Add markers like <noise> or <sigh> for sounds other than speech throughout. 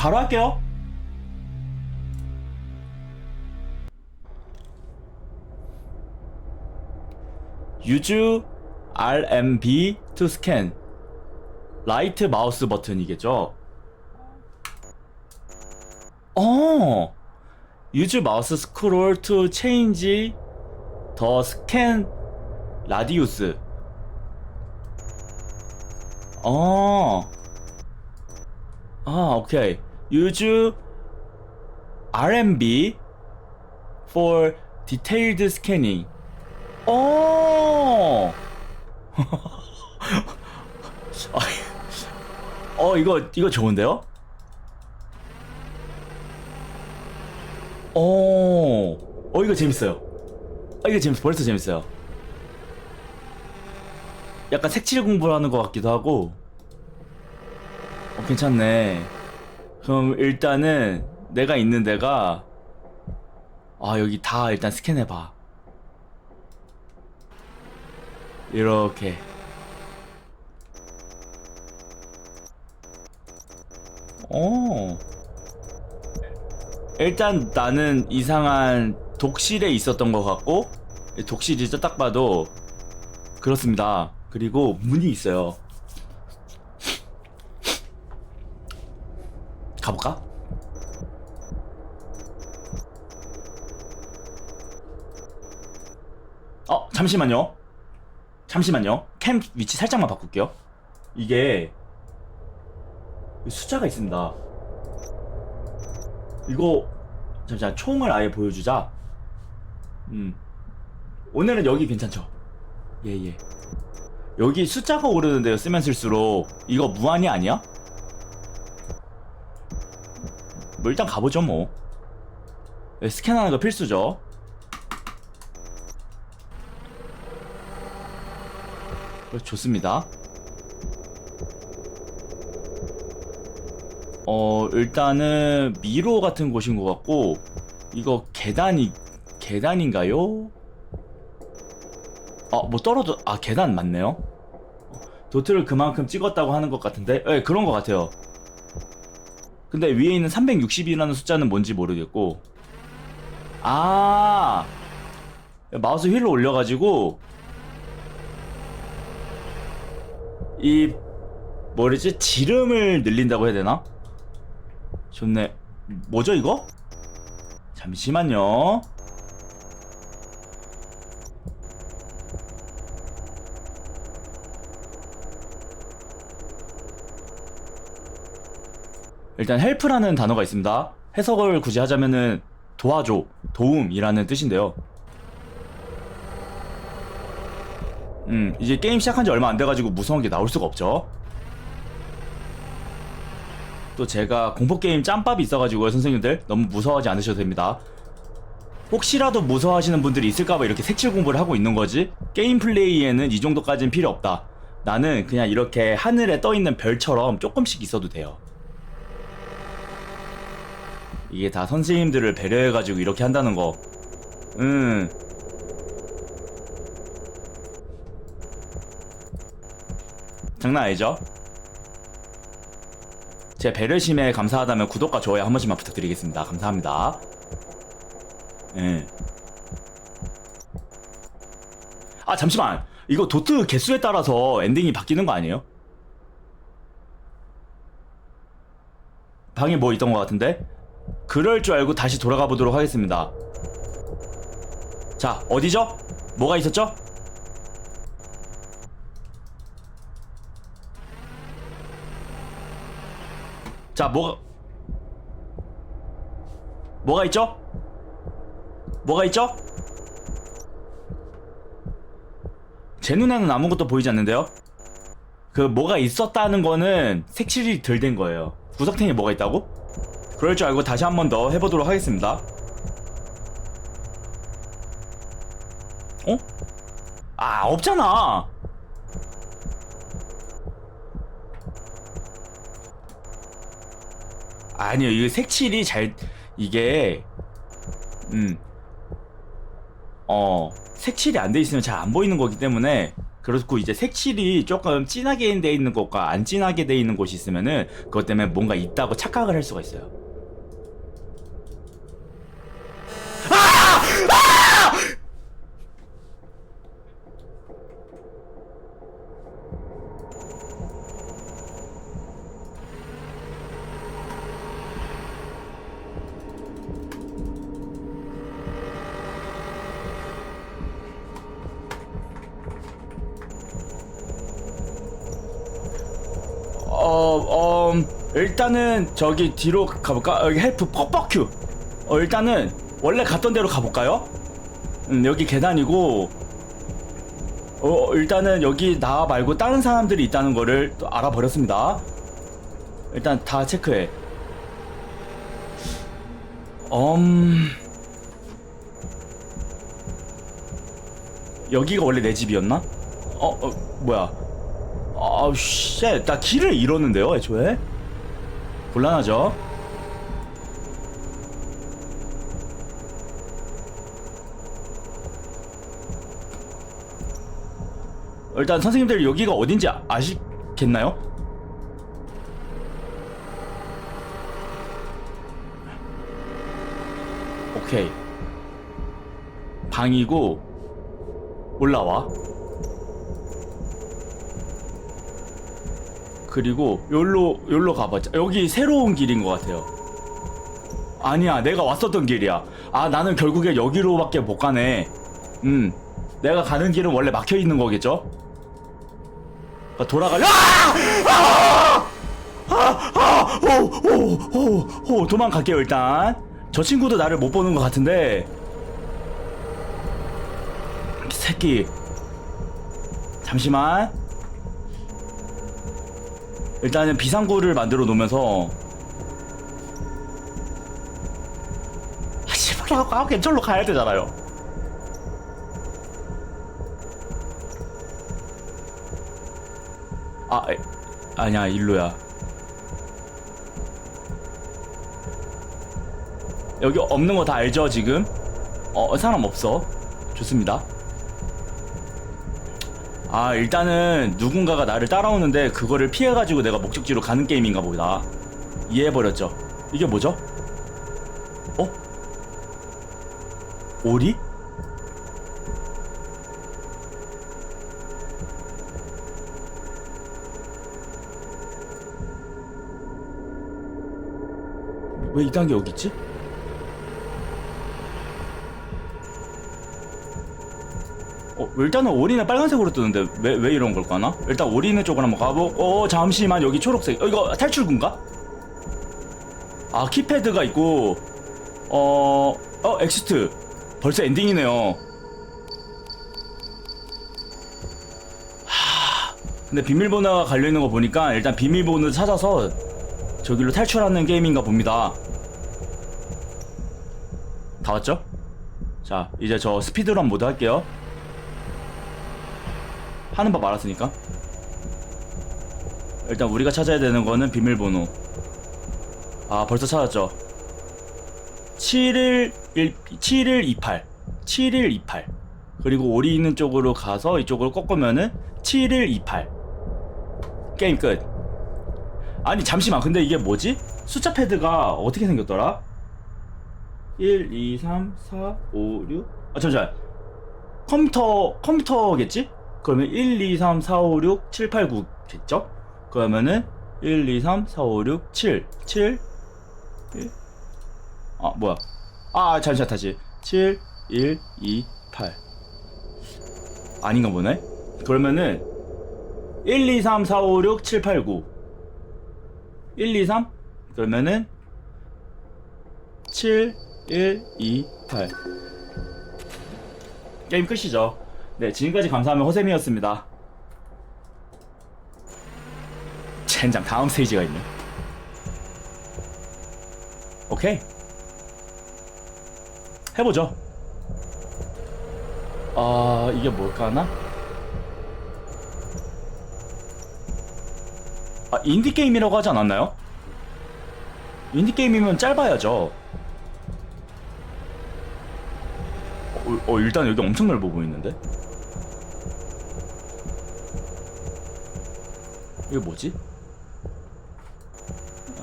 바로 할게요. use RMB to scan. 라이트 마우스 버튼이겠죠? 어! use 마우스 스크롤 to change the scan radius. 어. 아, 오케이. Use RMB for detailed scanning. 어. <laughs> 아, 어, 이거 이거 좋은데요? 어. 어, 이거 재밌어요. 아, 이거 재밌어. 벌써 재밌어요. 약간 색칠 공부를 하는 것 같기도 하고. 어, 괜찮네. 그럼 일단은 내가 있는 데가 아 여기 다 일단 스캔해봐. 이렇게. 어. 일단 나는 이상한 독실에 있었던 것 같고 독실이죠 딱 봐도 그렇습니다. 그리고 문이 있어요. 가볼까? 어, 잠시만요. 잠시만요. 캠 위치 살짝만 바꿀게요. 이게 숫자가 있습니다. 이거 잠시만 총을 아예 보여주자. 음. 오늘은 여기 괜찮죠? 예, 예. 여기 숫자가 오르는데요. 쓰면 쓸수록 이거 무한이 아니야? 뭐 일단 가보죠 뭐. 네, 스캔하는 거 필수죠. 어, 좋습니다. 어 일단은 미로 같은 곳인 것 같고 이거 계단이 계단인가요? 어뭐 떨어져 아 계단 맞네요. 도트를 그만큼 찍었다고 하는 것 같은데 예 그런 것 같아요. 근데 위에 있는 360이라는 숫자는 뭔지 모르겠고 아 마우스 휠을 올려가지고 이 뭐랬지 지름을 늘린다고 해야 되나? 좋네 뭐죠 이거? 잠시만요 일단 헬프라는 단어가 있습니다. 해석을 굳이 하자면은 도와줘, 도움이라는 뜻인데요. 음, 이제 게임 시작한 지 얼마 안 돼가지고 무서운 게 나올 수가 없죠. 또 제가 공포게임 짬밥이 있어가지고요, 선생님들. 너무 무서워하지 않으셔도 됩니다. 혹시라도 무서워하시는 분들이 있을까봐 이렇게 색칠 공부를 하고 있는 거지? 게임 플레이에는 이 정도까지는 필요 없다. 나는 그냥 이렇게 하늘에 떠있는 별처럼 조금씩 있어도 돼요. 이게 다 선생님들을 배려해가지고 이렇게 한다는 거. 음. 장난 아니죠? 제 배려심에 감사하다면 구독과 좋아요 한 번씩만 부탁드리겠습니다. 감사합니다. 예. 아, 잠시만. 이거 도트 개수에 따라서 엔딩이 바뀌는 거 아니에요? 방에 뭐 있던 것 같은데? 그럴 줄 알고 다시 돌아가 보도록 하겠습니다. 자, 어디죠? 뭐가 있었죠? 자, 뭐가 뭐가 있죠? 뭐가 있죠? 제 눈에는 아무것도 보이지 않는데요? 그 뭐가 있었다는 거는 색칠이 덜 된 거예요. 구석탱이에 뭐가 있다고? 그럴 줄 알고 다시 한 번 더 해보도록 하겠습니다. 어? 아, 없잖아! 아니요, 이게 색칠이 잘, 이게, 음, 어, 색칠이 안 돼 있으면 잘 안 보이는 거기 때문에 그렇고 이제 색칠이 조금 진하게 돼 있는 곳과 안 진하게 돼 있는 곳이 있으면은 그것 때문에 뭔가 있다고 착각을 할 수가 있어요. 어, 어, 일단은 저기 뒤로 가볼까? 여기 헬프 퍽퍽큐. 어, 일단은 원래 갔던 데로 가볼까요? 음, 여기 계단이고, 어, 일단은 여기 나 말고 다른 사람들이 있다는 거를 또 알아버렸습니다. 일단 다 체크해. 음, 여기가 원래 내 집이었나? 어, 어 뭐야? 아우 쉣, 나 길을 잃었는데요, 애초에? 곤란하죠? 일단 선생님들 여기가 어딘지 아- 아시겠나요? 오케이 방이고 올라와 그리고 여기로 여기로 가보자. 여기 새로운 길인 것 같아요. 아니야, 내가 왔었던 길이야. 아, 나는 결국에 여기로밖에 못 가네. 음, 내가 가는 길은 원래 막혀 있는 거겠죠? 그러니까 돌아가려. 아! 아! 아! 아! 오, 오, 오, 오, 도망갈게요 일단. 저 친구도 나를 못 보는 것 같은데. 새끼. 잠시만. 일단은 비상구를 만들어 놓으면서 아 씨발 하고 아홉 저로 가야 되잖아요. 아 에, 아니야 일로야. 여기 없는 거 다 알죠 지금? 어 사람 없어. 좋습니다. 아 일단은 누군가가 나를 따라오는데 그거를 피해가지고 내가 목적지로 가는 게임인가 보다 이해해버렸죠 이게 뭐죠? 어? 오리? 왜 이딴 게 여기 있지? 일단은 오리는 빨간색으로 뜨는데 왜, 왜 이런 걸까나? 일단 오리는 쪽으로 한번 가보고 어 잠시만 여기 초록색 어, 이거 탈출구인가? 아 키패드가 있고 어... 어 엑시트 벌써 엔딩이네요 하... 근데 비밀번호가 갈려있는 거 보니까 일단 비밀번호를 찾아서 저기로 탈출하는 게임인가 봅니다 다 왔죠? 자 이제 저 스피드런 모드 할게요 하는 법 알았으니까. 일단 우리가 찾아야 되는 거는 비밀번호. 아 벌써 찾았죠. 71 7128 7128 그리고 오리 있는 쪽으로 가서 이쪽으로 꺾으면은 7128 게임 끝. 아니 잠시만. 근데 이게 뭐지? 숫자 패드가 어떻게 생겼더라? 1, 2, 3, 4, 5, 6 아 잠시만. 컴퓨터 컴퓨터겠지? 그러면 1, 2, 3, 4, 5, 6, 7, 8, 9겠죠? 그러면은 1, 2, 3, 4, 5, 6, 7, 7, 1. 아 뭐야? 아 잠시만 다시 7, 1, 2, 8 아닌가 보네? 그러면은 1, 2, 3, 4, 5, 6, 7, 8, 9 1, 2, 3 그러면은 7, 1, 2, 8 게임 끝이죠 네 지금까지 감사하면 호셈이었습니다. 젠장 다음 스테이지가 있네. 오케이. 해보죠. 아 이게 뭘까나? 아 인디게임이라고 하지 않았나요? 인디게임이면 짧아야죠. 어, 어 일단 여기 엄청 넓어 보이는데 이게 뭐지?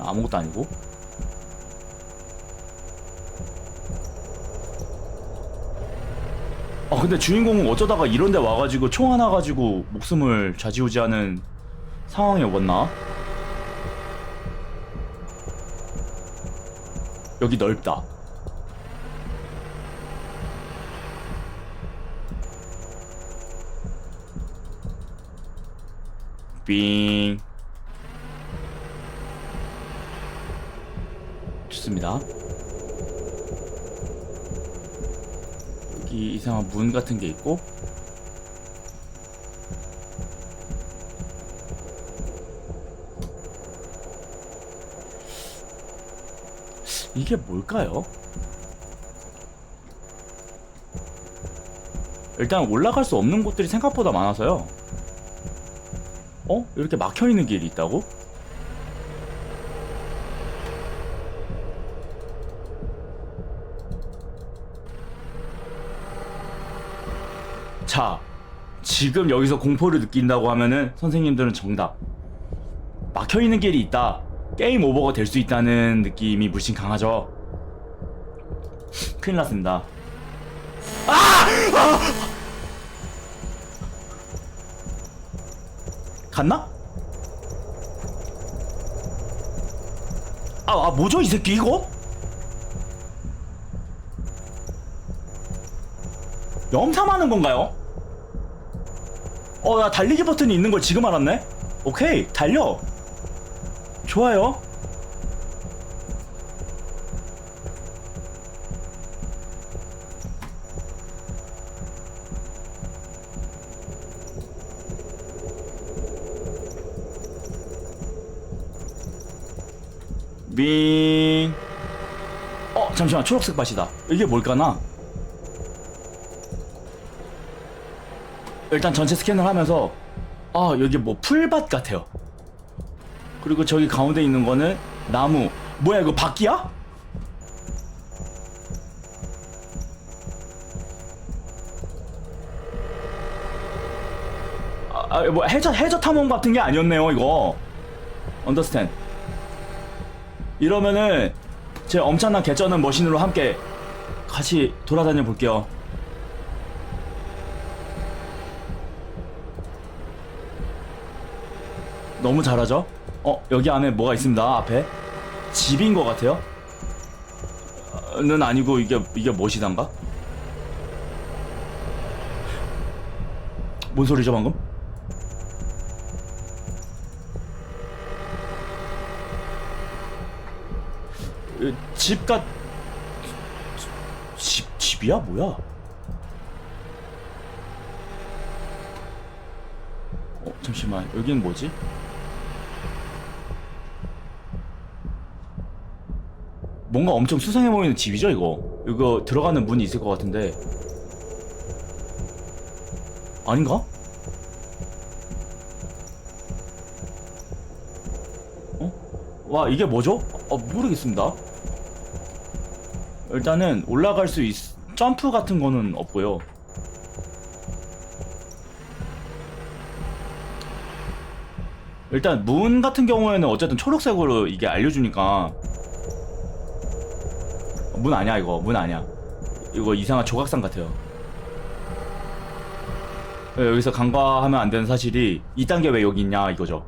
아무것도 아니고. 아 근데 주인공은 어쩌다가 이런 데 와가지고 총 하나 가지고 목숨을 좌지우지하는 상황이 왔나? 여기 넓다. 빙. 좋습니다. 여기 이상한 문 같은 게 있고 이게 뭘까요? 일단 올라갈 수 없는 곳들이 생각보다 많아서요. 어? 이렇게 막혀 있는 길이 있다고? 자, 지금 여기서 공포를 느낀다고 하면은 선생님들은 정답. 막혀 있는 길이 있다. 게임 오버가 될 수 있다는 느낌이 물씬 강하죠. 큰일 났습니다. 갔나? 아, 아 뭐죠 이 새끼 이거? 염탐하는 건가요? 어, 나 달리기 버튼이 있는 걸 지금 알았네? 오케이, 달려. 좋아요. 빙. 어, 잠시만, 초록색 밭이다. 이게 뭘까나? 일단 전체 스캔을 하면서 아 여기 뭐 풀밭 같아요 그리고 저기 가운데 있는 거는 나무 뭐야 이거 바퀴야? 아, 아, 뭐 해저 해저 탐험 같은 게 아니었네요 이거 언더스탠 이러면은 제 엄청난 개쩌는 머신으로 함께 같이 돌아다녀 볼게요 너무 잘하죠? 어 여기 안에 뭐가 있습니다 앞에 집인 것 같아요 어, 는 아니고 이게 이게 무엇이단가? 뭔 소리죠 방금? 집같 집 집이야 뭐야? 어 잠시만 여기는 뭐지? 뭔가 엄청 수상해 보이는 집이죠 이거 이거 들어가는 문이 있을 것 같은데 아닌가? 어? 와 이게 뭐죠? 어 모르겠습니다 일단은 올라갈 수 있... 점프 같은 거는 없고요. 일단 문 같은 경우에는 어쨌든 초록색으로 이게 알려주니까. 문 아니야 이거. 문 아니야. 이거 이상한 조각상 같아요. 예, 여기서 간과하면 안 되는 사실이 2단계 왜 여기 있냐 이거죠.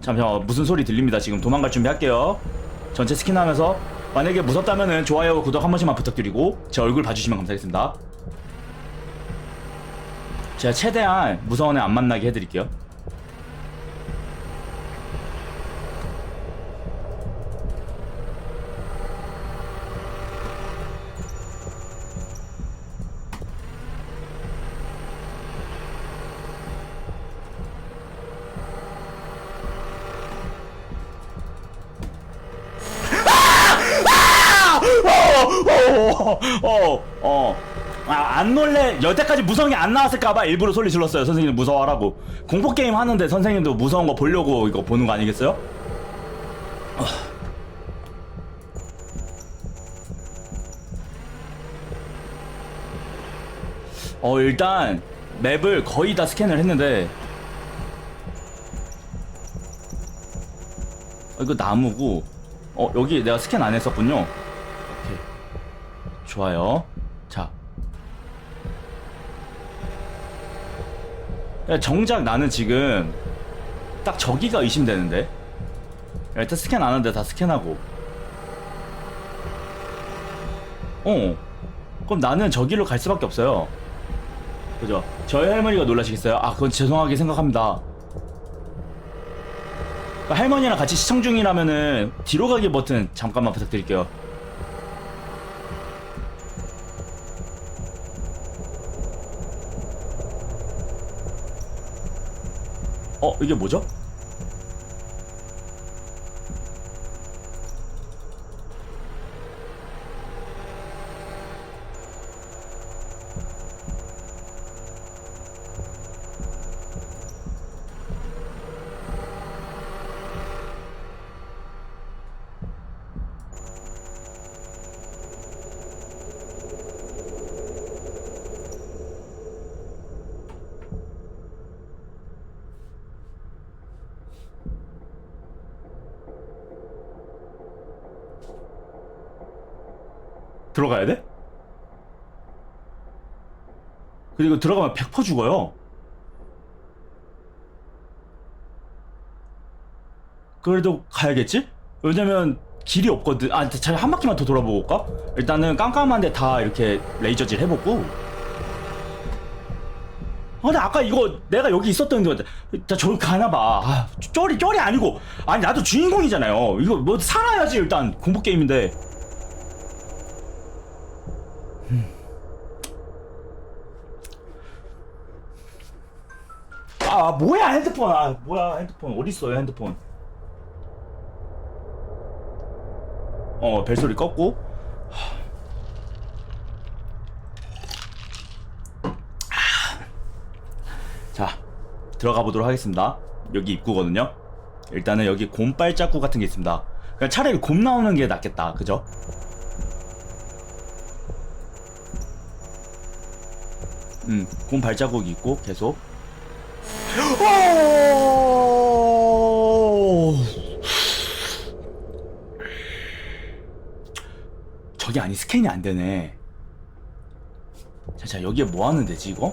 잠시만 무슨 소리 들립니다. 지금 도망갈 준비 할게요. 전체 스킨 하면서 만약에 무섭다면은 좋아요 구독 한 번씩만 부탁드리고 제 얼굴 봐주시면 감사하겠습니다. 제가 최대한 무서운 애 안 만나게 해드릴게요 어, 어, 어. 아, 여태까지 게안 나왔을까봐 일부러 소리 질렀어요. 선생님 무서워하라고. 공포 게임 하는데 선생님도 무서운 거 보려고 이거 보는 거 아니겠어요? 어, 일단 맵을 거의 다 스캔을 했는데 어, 이거 나무고 어 여기 내가 스캔 안 했었군요 오케이 좋아요 자 야, 정작 나는 지금 딱 저기가 의심되는데? 일단 스캔 안 하는데 다 스캔하고. 어. 그럼 나는 저기로 갈 수밖에 없어요. 그죠? 저희 할머니가 놀라시겠어요? 아 그건 죄송하게 생각합니다. 할머니랑 같이 시청 중이라면은 뒤로 가기 버튼 잠깐만 부탁드릴게요 어 이게 뭐죠? 들어가야 돼? 그리고 들어가면 100% 죽어요. 그래도 가야겠지? 왜냐면 길이 없거든. 아, 차라리 한 바퀴만 더 돌아보고 올까? 일단은 깜깜한데 다 이렇게 레이저질 해보고. 아, 근데 아까 이거 내가 여기 있었던 거, 나 저기 가나봐. 아, 쩔이, 쩔이 아니고. 아니, 나도 주인공이잖아요. 이거 뭐 살아야지, 일단. 공포게임인데. 아 뭐야 핸드폰. 아 뭐야 핸드폰. 어디 있어요 핸드폰? 어 벨소리 껐고. 자 들어가 보도록 하겠습니다. 여기 입구거든요. 일단은 여기 곰 발자국 같은 게 있습니다. 그냥 차라리 곰 나오는 게 낫겠다 그죠? 음 곰 발자국이 있고 계속 오! 저게 아니 스캔이 안 되네. 자, 자 여기에 뭐 하는 데지 이거?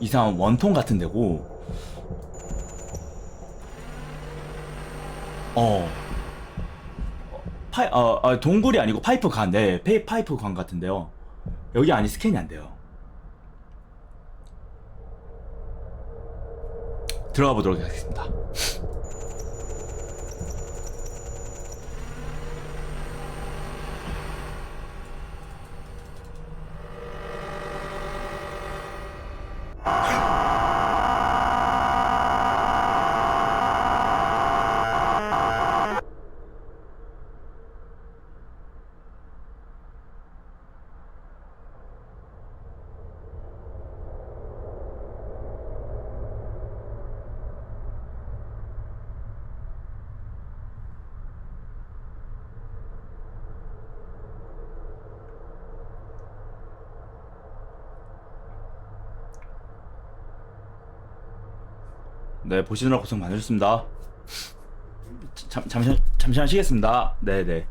이상한 원통 같은 데고. 어. 파이 어, 어 동굴이 아니고 파이프 관, 네, 페이 파이프 관 같은데요. 여기 아니 스캔이 안 돼요. 들어가 보도록 하겠습니다. 네, 보시느라 고생 많으셨습니다. 잠, 잠시만, 잠시만 쉬겠습니다. 네네.